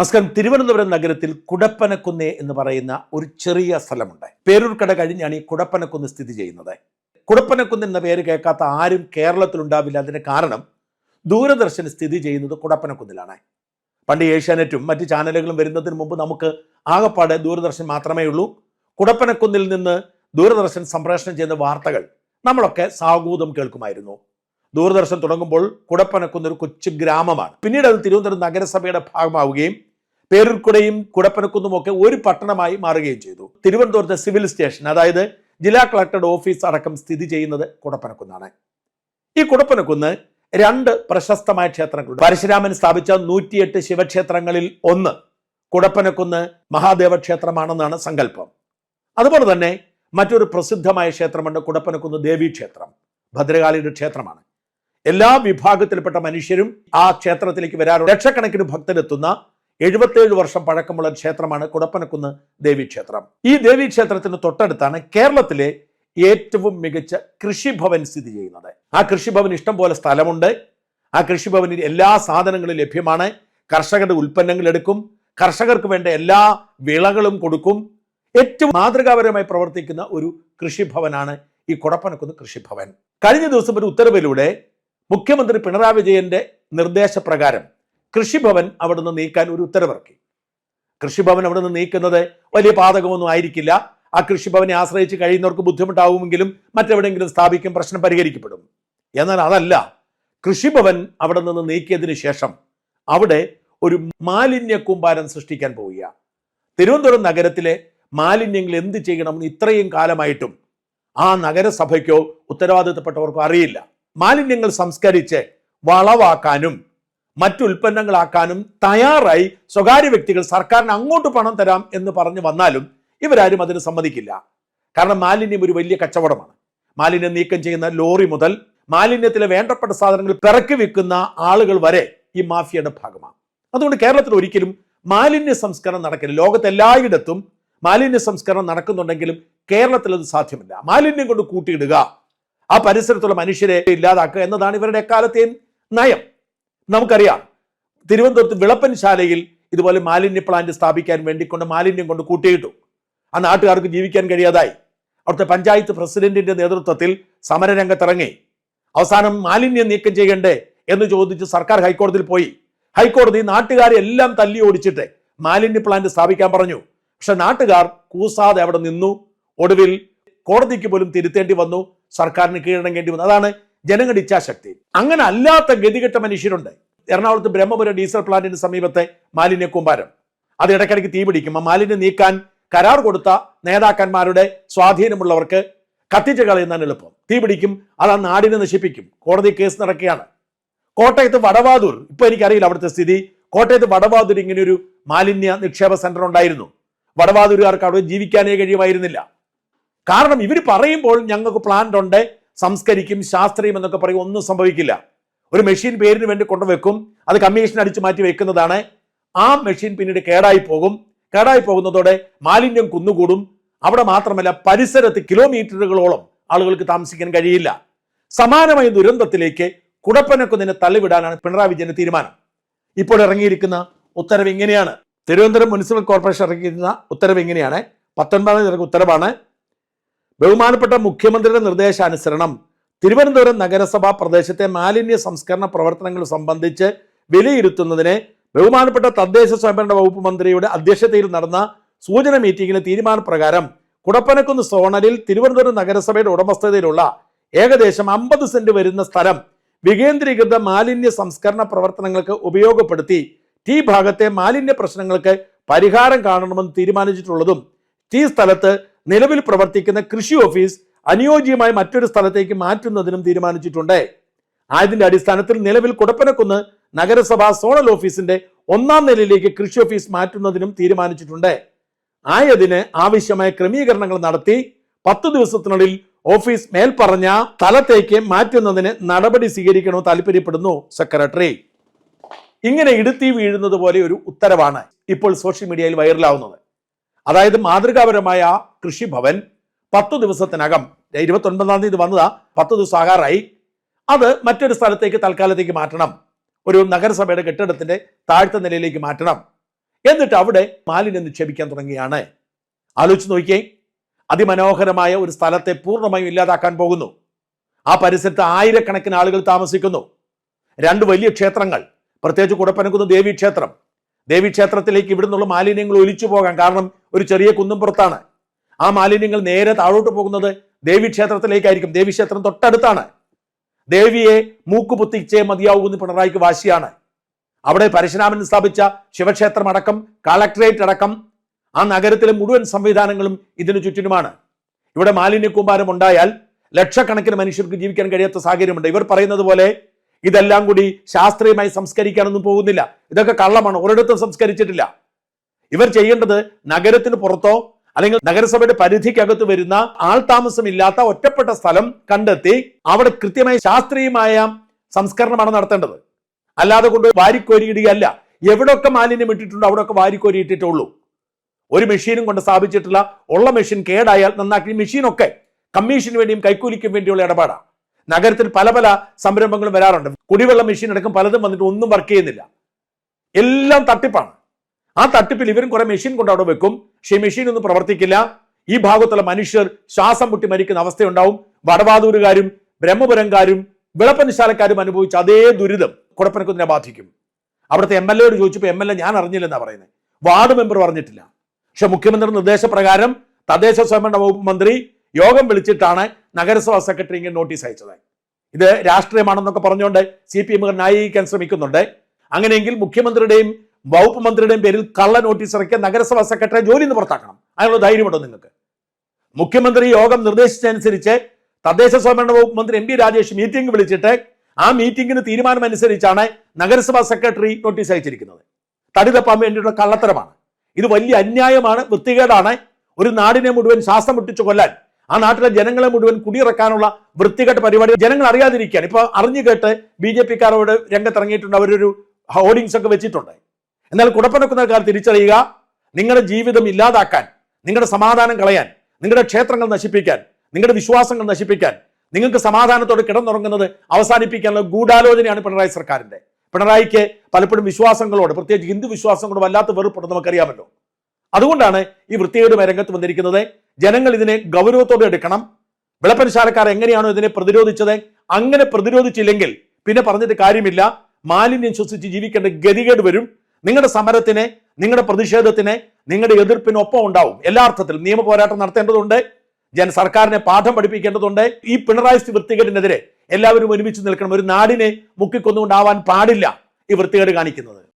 നമസ്കാരം. തിരുവനന്തപുരം നഗരത്തിൽ കുടപ്പനക്കുന്ന് എന്ന് പറയുന്ന ഒരു ചെറിയ സ്ഥലമുണ്ട്. പേരൂർക്കട കഴിഞ്ഞാണ് ഈ കുടപ്പനക്കുന്ന് സ്ഥിതി ചെയ്യുന്നത്. കുടപ്പനക്കുന്ന് എന്ന പേര് കേൾക്കാത്ത ആരും കേരളത്തിൽ ഉണ്ടാവില്ല അതിന് കാരണം ദൂരദർശൻ സ്ഥിതി ചെയ്യുന്നത് കുടപ്പനക്കുന്നിലാണ്. പണ്ട് ഏഷ്യാനെറ്റും മറ്റ് ചാനലുകളും വരുന്നതിന് മുമ്പ് നമുക്ക് ആകപ്പാടെ ദൂരദർശൻ മാത്രമേ ഉള്ളൂ. കുടപ്പനക്കുന്നിൽ നിന്ന് ദൂരദർശൻ സംപ്രേഷണം ചെയ്യുന്ന വാർത്തകൾ നമ്മളൊക്കെ സാഗൂതം കേൾക്കുമായിരുന്നു. ദൂരദർശൻ തുടങ്ങുമ്പോൾ കുടപ്പനക്കുന്ന ഒരു കൊച്ചു ഗ്രാമമാണ്. പിന്നീട് അത് തിരുവനന്തപുരം നഗരസഭയുടെ ഭാഗമാവുകയും പേരൂർക്കുടയും കുടപ്പനക്കുന്നും ഒക്കെ ഒരു പട്ടണമായി മാറുകയും ചെയ്തു. തിരുവനന്തപുരത്തെ സിവിൽ സ്റ്റേഷൻ അതായത് ജില്ലാ കളക്ടറുടെ ഓഫീസ് അടക്കം സ്ഥിതി ചെയ്യുന്നത് കുടപ്പനക്കുന്നാണ്. ഈ കുടപ്പനക്കുന്ന് രണ്ട് പ്രശസ്തമായ ക്ഷേത്രങ്ങളുണ്ട്. പരശുരാമൻ സ്ഥാപിച്ച നൂറ്റിയെട്ട് ശിവക്ഷേത്രങ്ങളിൽ ഒന്ന് കുടപ്പനക്കുന്ന് മഹാദേവ ക്ഷേത്രമാണെന്നാണ് സങ്കല്പം. അതുപോലെ തന്നെ മറ്റൊരു പ്രസിദ്ധമായ ക്ഷേത്രമുണ്ട് കുടപ്പനക്കുന്ന് ദേവീ ക്ഷേത്രം ഭദ്രകാളിയുടെ ക്ഷേത്രമാണ്. എല്ലാ വിഭാഗത്തിൽപ്പെട്ട മനുഷ്യരും ആ ക്ഷേത്രത്തിലേക്ക് വരാറുണ്ട്. ലക്ഷക്കണക്കിന് ഭക്തരെത്തുന്ന എഴുപത്തേഴ് വർഷം പഴക്കമുള്ള ക്ഷേത്രമാണ് കുടപ്പനക്കുന്ന് ദേവീക്ഷേത്രം. ഈ ദേവീക്ഷേത്രത്തിന് തൊട്ടടുത്താണ് കേരളത്തിലെ ഏറ്റവും മികച്ച കൃഷിഭവൻ സ്ഥിതി ചെയ്യുന്നത്. ആ കൃഷിഭവൻ ഇഷ്ടം പോലെ സ്ഥലമുണ്ട്. ആ കൃഷിഭവനിൽ എല്ലാ സാധനങ്ങളും ലഭ്യമാണ്. കർഷകരുടെ ഉൽപ്പന്നങ്ങൾ എടുക്കും. കർഷകർക്ക് വേണ്ട എല്ലാ വിളകളും കൊടുക്കും. ഏറ്റവും മാതൃകാപരമായി പ്രവർത്തിക്കുന്ന ഒരു കൃഷിഭവനാണ് ഈ കുടപ്പനക്കുന്ന് കൃഷിഭവൻ. കഴിഞ്ഞ ദിവസം ഒരു ഉത്തരവിലൂടെ മുഖ്യമന്ത്രി പിണറായി വിജയന്റെ നിർദ്ദേശപ്രകാരം കൃഷിഭവൻ അവിടുന്ന് നീക്കാൻ ഒരു ഉത്തരവിറക്കി. കൃഷിഭവൻ അവിടുന്ന് നീക്കുന്നത് വലിയ പാതകമൊന്നും ആയിരിക്കില്ല. ആ കൃഷിഭവനെ ആശ്രയിച്ച് കഴിയുന്നവർക്ക് ബുദ്ധിമുട്ടാവുമെങ്കിലും മറ്റെവിടെയെങ്കിലും സ്ഥാപിക്കും പ്രശ്നം പരിഹരിക്കപ്പെടും. എന്നാൽ അതല്ല കൃഷിഭവൻ അവിടെ നിന്ന് നീക്കിയതിന് ശേഷം അവിടെ ഒരു മാലിന്യ കൂമ്പാരം സൃഷ്ടിക്കാൻ പോവുക തിരുവനന്തപുരം നഗരത്തിലെ മാലിന്യങ്ങൾ എന്ത് ചെയ്യണമെന്ന് ഇത്രയും കാലമായിട്ടും ആ നഗരസഭയ്ക്കോ ഉത്തരവാദിത്തപ്പെട്ടവർക്കോ അറിയില്ല. മാലിന്യങ്ങൾ സംസ്കരിച്ച് വളവാക്കാനും മറ്റുൽപ്പന്നങ്ങളാക്കാനും തയ്യാറായി സ്വകാര്യ വ്യക്തികൾ സർക്കാരിന് അങ്ങോട്ട് പണം തരാം എന്ന് പറഞ്ഞു വന്നാലും ഇവരാരും അതിന് സമ്മതിക്കില്ല. കാരണം മാലിന്യം ഒരു വലിയ കച്ചവടമാണ്. മാലിന്യം നീക്കം ചെയ്യുന്ന ലോറി മുതൽ മാലിന്യത്തിലെ വേണ്ടപ്പെട്ട സാധനങ്ങൾ പിറക്കി വെക്കുന്ന ആളുകൾ വരെ ഈ മാഫിയയുടെ ഭാഗമാണ്. അതുകൊണ്ട് കേരളത്തിൽ ഒരിക്കലും മാലിന്യ സംസ്കരണം നടക്കില്ല. ലോകത്തെല്ലായിടത്തും മാലിന്യ സംസ്കരണം നടക്കുന്നുണ്ടെങ്കിലും കേരളത്തിൽ അത് സാധ്യമല്ല. മാലിന്യം കൊണ്ട് കൂട്ടിയിടുക ആ പരിസരത്തുള്ള മനുഷ്യരെ ഇല്ലാതാക്കുക എന്നതാണ് ഇവരുടെ എക്കാലത്തെയും നയം. നമുക്കറിയാം തിരുവനന്തപുരത്ത് വിളപ്പൻശാലയിൽ ഇതുപോലെ മാലിന്യ പ്ലാന്റ് സ്ഥാപിക്കാൻ വേണ്ടി കൊണ്ട് മാലിന്യം കൊണ്ട് കൂട്ടിയിട്ടു. ആ നാട്ടുകാർക്ക് ജീവിക്കാൻ കഴിയാതായി. അവിടുത്തെ പഞ്ചായത്ത് പ്രസിഡന്റിന്റെ നേതൃത്വത്തിൽ സമരരംഗത്തിറങ്ങി. അവസാനം മാലിന്യം നീക്കം ചെയ്യണ്ടേ എന്ന് ചോദിച്ച് സർക്കാർ ഹൈക്കോടതിയിൽ പോയി. ഹൈക്കോടതി നാട്ടുകാരെ എല്ലാം തല്ലി ഓടിച്ചിട്ട് മാലിന്യ പ്ലാന്റ് സ്ഥാപിക്കാൻ പറഞ്ഞു. പക്ഷെ നാട്ടുകാർ കൂസാതെ അവിടെ നിന്നു. ഒടുവിൽ കോടതിക്ക് പോലും തിരുത്തേണ്ടി വന്നു. സർക്കാരിന് കീഴടങ്ങേണ്ടി വന്നു. അതാണ് ജനങ്ങളുടെ ഇച്ഛാശക്തി. അങ്ങനെ അല്ലാത്ത ഗതികെട്ട മനുഷ്യരുണ്ട്. എറണാകുളത്ത് ബ്രഹ്മപുരം ഡീസൽ പ്ലാന്റിന് സമീപത്തെ മാലിന്യ കൂമ്പാരം. അത് ഇടയ്ക്കിടയ്ക്ക് തീ പിടിക്കും. ആ മാലിന്യം നീക്കാൻ കരാർ കൊടുത്ത നേതാക്കന്മാരുടെ സ്വാധീനമുള്ളവർക്ക് കത്തിച്ച് കളയുന്നതാണ് എളുപ്പം. തീ പിടിക്കും അത് ആ നാടിനെ നശിപ്പിക്കും. കോടതി കേസ് നടക്കുകയാണ്. കോട്ടയത്ത് വടവാതൂർ ഇപ്പൊ എനിക്കറിയില്ല അവിടുത്തെ സ്ഥിതി. കോട്ടയത്ത് വടവാതൂർ ഇങ്ങനെ ഒരു മാലിന്യ നിക്ഷേപ സെന്റർ ഉണ്ടായിരുന്നു. വടവാതൂരുകാർക്ക് അവിടെ ജീവിക്കാനേ കഴിയുമായിരുന്നില്ല. കാരണം ഇവർ പറയുമ്പോൾ ഞങ്ങൾക്ക് പ്ലാന്റ് ഉണ്ട് സംസ്കരിക്കും ശാസ്ത്രീയം എന്നൊക്കെ പറയും ഒന്നും സംഭവിക്കില്ല. ഒരു മെഷീൻ പേരിന് വേണ്ടി കൊണ്ടുവെക്കും അത് കമ്മീഷൻ അടിച്ചു മാറ്റി വെക്കുന്നതാണ്. ആ മെഷീൻ പിന്നീട് കേടായി പോകും. കേടായി പോകുന്നതോടെ മാലിന്യം കുന്നുകൂടും. അവിടെ മാത്രമല്ല പരിസരത്ത് കിലോമീറ്ററുകളോളം ആളുകൾക്ക് താമസിക്കാൻ കഴിയില്ല. സമാനമായ ദുരന്തത്തിലേക്ക് കുടപ്പനക്കുന്നിനെ തള്ളിവിടാനാണ് പിണറായി വിജയന്റെ തീരുമാനം. ഇപ്പോൾ ഇറങ്ങിയിരിക്കുന്ന ഉത്തരവ് ഇങ്ങനെയാണ്. തിരുവനന്തപുരം മുനിസിപ്പൽ കോർപ്പറേഷൻ ഇറങ്ങിയിരിക്കുന്ന ഉത്തരവ് ഇങ്ങനെയാണ്. പത്തൊൻപതാം തീയതി ഉത്തരവാണ്. ബഹുമാനപ്പെട്ട മുഖ്യമന്ത്രിയുടെ നിർദ്ദേശാനുസരണം തിരുവനന്തപുരം നഗരസഭാ പ്രദേശത്തെ മാലിന്യ സംസ്കരണ പ്രവർത്തനങ്ങൾ സംബന്ധിച്ച് വിലയിരുത്തുന്നതിന് ബഹുമാനപ്പെട്ട തദ്ദേശ സ്വയംഭരണ വകുപ്പ് മന്ത്രിയുടെ അധ്യക്ഷതയിൽ നടന്ന സൂചന മീറ്റിംഗിലെ തീരുമാനപ്രകാരം കുടപ്പനക്കുന്ന് സോണലിൽ തിരുവനന്തപുരം നഗരസഭയുടെ ഉടമസ്ഥതയിലുള്ള ഏകദേശം അമ്പത് സെന്റ് വരുന്ന സ്ഥലം വികേന്ദ്രീകൃത മാലിന്യ സംസ്കരണ പ്രവർത്തനങ്ങൾക്ക് ഉപയോഗപ്പെടുത്തി ടി ഭാഗത്തെ മാലിന്യ പ്രശ്നങ്ങൾക്ക് പരിഹാരം കാണണമെന്ന് തീരുമാനിച്ചിട്ടുള്ളതും ഈ സ്ഥലത്ത് നിലവിൽ പ്രവർത്തിക്കുന്ന കൃഷി ഓഫീസ് അനുയോജ്യമായ മറ്റൊരു സ്ഥലത്തേക്ക് മാറ്റുന്നതിനും തീരുമാനിച്ചിട്ടുണ്ട്. ആയതിന്റെ അടിസ്ഥാനത്തിൽ നിലവിൽ കുടപ്പനക്കുന്ന് നഗരസഭാ സോണൽ ഓഫീസിന്റെ ഒന്നാം നിലയിലേക്ക് കൃഷി ഓഫീസ് മാറ്റുന്നതിനും തീരുമാനിച്ചിട്ടുണ്ട്. ആയതിന് ആവശ്യമായ ക്രമീകരണങ്ങൾ നടത്തി പത്ത് ദിവസത്തിനുള്ളിൽ ഓഫീസ് മേൽപ്പറഞ്ഞ സ്ഥലത്തേക്ക് മാറ്റുന്നതിന് നടപടി സ്വീകരിക്കണമെന്ന് താല്പര്യപ്പെടുന്നു സെക്രട്ടറി. ഇങ്ങനെ ഇടുത്തി വീഴുന്നത് പോലെ ഒരു ഉത്തരവാണ് ഇപ്പോൾ സോഷ്യൽ മീഡിയയിൽ വൈറലാവുന്നത്. അതായത് മാതൃകാപരമായ ആ കൃഷിഭവൻ പത്തു ദിവസത്തിനകം ഇരുപത്തി ഒൻപതാം തീയതി വന്നതാ പത്ത് ദിവസം ആകാറായി. അത് മറ്റൊരു സ്ഥലത്തേക്ക് തൽക്കാലത്തേക്ക് മാറ്റണം. ഒരു നഗരസഭയുടെ കെട്ടിടത്തിന്റെ താഴ്ത്ത നിലയിലേക്ക് മാറ്റണം. എന്നിട്ട് അവിടെ മാലിന്യം നിക്ഷേപിക്കാൻ തുടങ്ങിയാണ് ആലോചിച്ച് നോക്കിയേ അതിമനോഹരമായ ഒരു സ്ഥലത്തെ പൂർണമായും ഇല്ലാതാക്കാൻ പോകുന്നു. ആ പരിസരത്ത് ആയിരക്കണക്കിന് ആളുകൾ താമസിക്കുന്നു. രണ്ട് വലിയ ക്ഷേത്രങ്ങൾ പ്രത്യേകിച്ച് കുടപ്പനക്കുന്ന ദേവി ക്ഷേത്രം ദേവി ക്ഷേത്രത്തിലേക്ക് ഇവിടുന്നുള്ള മാലിന്യങ്ങൾ ഒലിച്ചു പോകാം കാരണം ഒരു ചെറിയ കുന്നും പുറത്താണ്. ആ മാലിന്യങ്ങൾ നേരെ താഴോട്ട് പോകുന്നത് ദേവി ക്ഷേത്രത്തിലേക്കായിരിക്കും. ദേവി ക്ഷേത്രം തൊട്ടടുത്താണ്. ദേവിയെ മൂക്കുപൊത്തിച്ചേ മതിയാവൂന്ന് പിണറായിക്ക് വാശിയാണ്. അവിടെ പരശുരാമൻ സ്ഥാപിച്ച ശിവക്ഷേത്രം അടക്കം കളക്ടറേറ്റ് അടക്കം ആ നഗരത്തിലെ മുഴുവൻ സംവിധാനങ്ങളും ഇതിനു ചുറ്റിനുമാണ്. ഇവിടെ മാലിന്യ കൂമ്പാരം ഉണ്ടായാൽ ലക്ഷക്കണക്കിന് മനുഷ്യർക്ക് ജീവിക്കാൻ കഴിയാത്ത സാഹചര്യമുണ്ട്. ഇവർ പറയുന്നത് പോലെ ഇതെല്ലാം കൂടി ശാസ്ത്രീയമായി സംസ്കരിക്കാനൊന്നും പോകുന്നില്ല. ഇതൊക്കെ കള്ളമാണ്. ഒരിടത്തും സംസ്കരിച്ചിട്ടില്ല. ഇവർ ചെയ്യേണ്ടത് നഗരത്തിന് പുറത്തോ അല്ലെങ്കിൽ നഗരസഭയുടെ പരിധിക്കകത്ത് വരുന്ന ആൾ താമസമില്ലാത്ത ഒറ്റപ്പെട്ട സ്ഥലം കണ്ടെത്തി അവിടെ കൃത്യമായി ശാസ്ത്രീയമായ സംസ്കരണമാണ് നടത്തേണ്ടത്. അല്ലാതെ കൊണ്ട് വാരിക്കോരിയിടുകയല്ല. എവിടെയൊക്കെ മാലിന്യം ഇട്ടിട്ടുണ്ടോ അവിടെയൊക്കെ വാരിക്കോരി ഇട്ടിട്ടുള്ളൂ ഒരു മെഷീനും കൊണ്ട് സ്ഥാപിച്ചിട്ടുള്ള ഉള്ള മെഷീൻ കേടായാൽ നന്നാക്കി. മെഷീനൊക്കെ കമ്മീഷന് വേണ്ടിയും കൈക്കൂലിക്കും വേണ്ടിയുള്ള ഇടപാടാണ് നഗരത്തിൽ പല പല സംരംഭങ്ങളും വരാറുണ്ട്. കുടിവെള്ള മെഷീൻ അടക്കം പലതും വന്നിട്ട് ഒന്നും വർക്ക് ചെയ്യുന്നില്ല. എല്ലാം തട്ടിപ്പാണ്. ആ തട്ടിപ്പിൽ ഇവരും കുറെ മെഷീൻ കൊണ്ട് അവിടെ വെക്കും. പക്ഷേ മെഷീൻ ഒന്നും പ്രവർത്തിക്കില്ല. ഈ ഭാഗത്തുള്ള മനുഷ്യർ ശ്വാസം മുട്ടി മരിക്കുന്ന അവസ്ഥയുണ്ടാവും. വടവാതൂരുകാരും ബ്രഹ്മപുരംകാരും വിളപ്പനിശാലക്കാരും അനുഭവിച്ച അതേ ദുരിതം കുടപ്പനക്കുന്നിനെ ബാധിക്കും. അവിടുത്തെ എം എൽ എയോട് ചോദിച്ചപ്പോൾ എം എൽ എ ഞാൻ അറിഞ്ഞില്ലെന്നാ പറയുന്നത് വാർഡ് മെമ്പർ പറഞ്ഞിട്ടില്ല. പക്ഷെ മുഖ്യമന്ത്രിയുടെ നിർദ്ദേശപ്രകാരം തദ്ദേശ സ്വയംഭരണ വകുപ്പ് മന്ത്രി യോഗം വിളിച്ചിട്ടാണ് നഗരസഭാ സെക്രട്ടറിക്ക് നോട്ടീസ് അയച്ചത്. ഇത് രാഷ്ട്രീയമാണെന്നൊക്കെ പറഞ്ഞുകൊണ്ട് സി പി എമ്മുകാർ ന്യായീകരിക്കാൻ ശ്രമിക്കുന്നുണ്ട്. അങ്ങനെയെങ്കിൽ മുഖ്യമന്ത്രിയുടെയും വകുപ്പ് മന്ത്രിയുടെയും പേരിൽ കള്ള നോട്ടീസ് ഇറക്കിയ നഗരസഭാ സെക്രട്ടറി ജോലി നിന്ന് പുറത്താക്കണം. അതിനുള്ള ധൈര്യമുണ്ടോ നിങ്ങൾക്ക്? മുഖ്യമന്ത്രി യോഗം നിർദ്ദേശിച്ചനുസരിച്ച് തദ്ദേശ സ്വയംഭരണ വകുപ്പ് മന്ത്രി എം പി രാജേഷ് മീറ്റിംഗ് വിളിച്ചിട്ട് ആ മീറ്റിംഗിന് തീരുമാനമനുസരിച്ചാണ് നഗരസഭാ സെക്രട്ടറി നോട്ടീസ് അയച്ചിരിക്കുന്നത്. തടി തപ്പാൻ വേണ്ടിയിട്ടുള്ള കള്ളത്തരമാണ്. ഇത് വലിയ അന്യായമാണ് വൃത്തികേടാണ്. ഒരു നാടിനെ മുഴുവൻ ശ്വാസം മുട്ടിച്ചു കൊല്ലാൻ ആ നാട്ടിലെ ജനങ്ങളെ മുഴുവൻ കുടിയിറക്കാനുള്ള വൃത്തികെട്ട പരിപാടി ജനങ്ങൾ അറിയാതിരിക്കുകയാണ്. ഇപ്പൊ അറിഞ്ഞു കേട്ട് ബി ജെ പിക്കാരോട് രംഗത്തിറങ്ങിയിട്ടുണ്ട്. അവരൊരു ഹോർഡിങ്സ് ഒക്കെ വെച്ചിട്ടുണ്ട്. എന്നാൽ കുടപ്പനക്കുന്നക്കാർ തിരിച്ചറിയുക നിങ്ങളുടെ ജീവിതം ഇല്ലാതാക്കാൻ നിങ്ങളുടെ സമാധാനം കളയാൻ നിങ്ങളുടെ ക്ഷേത്രങ്ങൾ നശിപ്പിക്കാൻ നിങ്ങളുടെ വിശ്വാസങ്ങൾ നശിപ്പിക്കാൻ നിങ്ങൾക്ക് സമാധാനത്തോടെ കിടന്നുറങ്ങുന്നത് അവസാനിപ്പിക്കാനുള്ള ഗൂഢാലോചനയാണ് പിണറായി സർക്കാരിന്റെ. പിണറായിക്ക് പലപ്പോഴും വിശ്വാസങ്ങളോട് പ്രത്യേകിച്ച് ഹിന്ദു വിശ്വാസങ്ങളോട് വല്ലാത്ത വെറുപ്പുണ്ട് നമുക്കറിയാമല്ലോ. അതുകൊണ്ടാണ് ഈ വൃത്തികേടുമായി രംഗത്ത് വന്നിരിക്കുന്നത്. ജനങ്ങൾ ഇതിനെ ഗൗരവത്തോടെ എടുക്കണം. വിളപ്പനശാലക്കാർ എങ്ങനെയാണോ ഇതിനെ പ്രതിരോധിച്ചത്? അങ്ങനെ പ്രതിരോധിച്ചില്ലെങ്കിൽ പിന്നെ പറഞ്ഞിട്ട് കാര്യമില്ല. മാലിന്യം ശ്വസിച്ച് ജീവിക്കേണ്ട ഗതികേട് വരും. നിങ്ങളുടെ സമരത്തിന് നിങ്ങളുടെ പ്രതിഷേധത്തിന് നിങ്ങളുടെ എതിർപ്പിനൊപ്പം ഉണ്ടാവും. എല്ലാ അർത്ഥത്തിലും നിയമ പോരാട്ടം നടത്തേണ്ടതുണ്ട്. ജന സർക്കാരിനെ പാഠം പഠിപ്പിക്കേണ്ടതുണ്ട്. ഈ പിണറായി വൃത്തികേടിനെതിരെ എല്ലാവരും ഒരുമിച്ച് നിൽക്കണം. ഒരു നാടിനെ മുക്കിക്കൊന്നുകൊണ്ടാവാൻ പാടില്ല ഈ വൃത്തികേട് കാണിക്കുന്നത്.